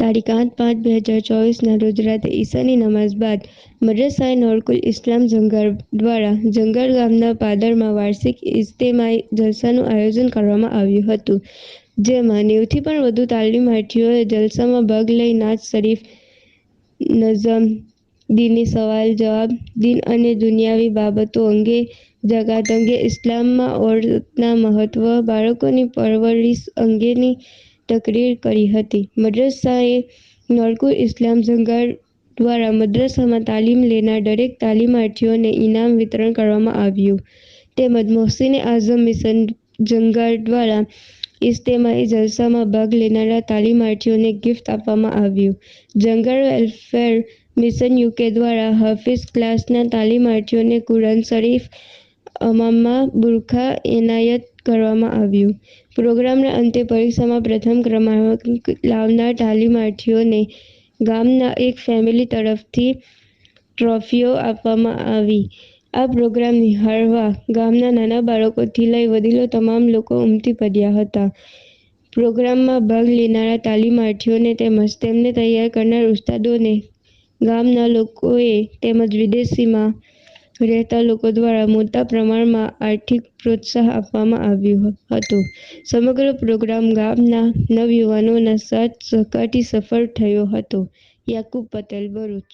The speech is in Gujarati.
તારીખ આઠ પાંચ બે હજાર ચોવીસના રોજ રાતે ઈશાની નમાઝ બાદ મદ્રસાએ નોરકુલ ઇસ્લામ જંગર દ્વારા જંગર ગામના પાદરમાં વાર્ષિક ઇજ્તેમાઈ જલસાનું આયોજન કરવામાં આવ્યું હતું, જેમાં નેવથી પણ વધુ તાલીમાર્થીઓએ જલસામાં ભાગ લઈ નાચ શરીફ, નઝમ દીની સવાલ જવાબ, દિન અને દુનિયાવી બાબતો અંગે જગાત અંગે ઇસ્લામમાં ઓરતના મહત્વ, બાળકોની પરવરિશ અંગેની તકરીર કરી હતી. મદ્રસાએ નોરકુલ ઇસ્લામ ઝંગાર દ્વારા મદ્રસામાં તાલીમ લેનાર દરેક તાલીમાર્થીઓને ઇનામ વિતરણ કરવામાં આવ્યું. તેમજ મોહસિન આઝમ મિશન ઝંગાર દ્વારા ઇજ્તેમાઈ જલસામાં ભાગ લેનારા તાલીમાર્થીઓને ગિફ્ટ આપવામાં આવ્યું. ઝંગાર વેલફેર મિશન યુકે દ્વારા હાફિઝ ક્લાસના તાલીમાર્થીઓને કુરાન શરીફ અમામા બુરખા એનાયત કરવામાં આવ્યું. પ્રોગ્રામના અંતે પરીક્ષામાં પ્રથમ ક્રમાંક લાવનાર તાલીમાર્થીઓને ગામના એક ફેમિલી તરફથી ટ્રોફીઓ આપવામાં આવી. આ પ્રોગ્રામ નિહાળવા ગામના નાના બાળકોથી લઈ વડીલો તમામ લોકો ઉમટી પડ્યા હતા. પ્રોગ્રામમાં ભાગ લેનારા તાલીમાર્થીઓને તેમજ તેમને તૈયાર કરનાર ઉસ્તાદોને ગામના લોકોએ તેમજ વિદેશમાં રહેતા લોકો દ્વારા મોટા પ્રમાણમાં આર્થિક પ્રોત્સાહન આપવામાં આવ્યું હતું. સમગ્ર પ્રોગ્રામ ગામના નવયુવાનોના સાથ સહકારથી સફળ થયો હતો. યાકુબ પટેલ, ભરૂચ.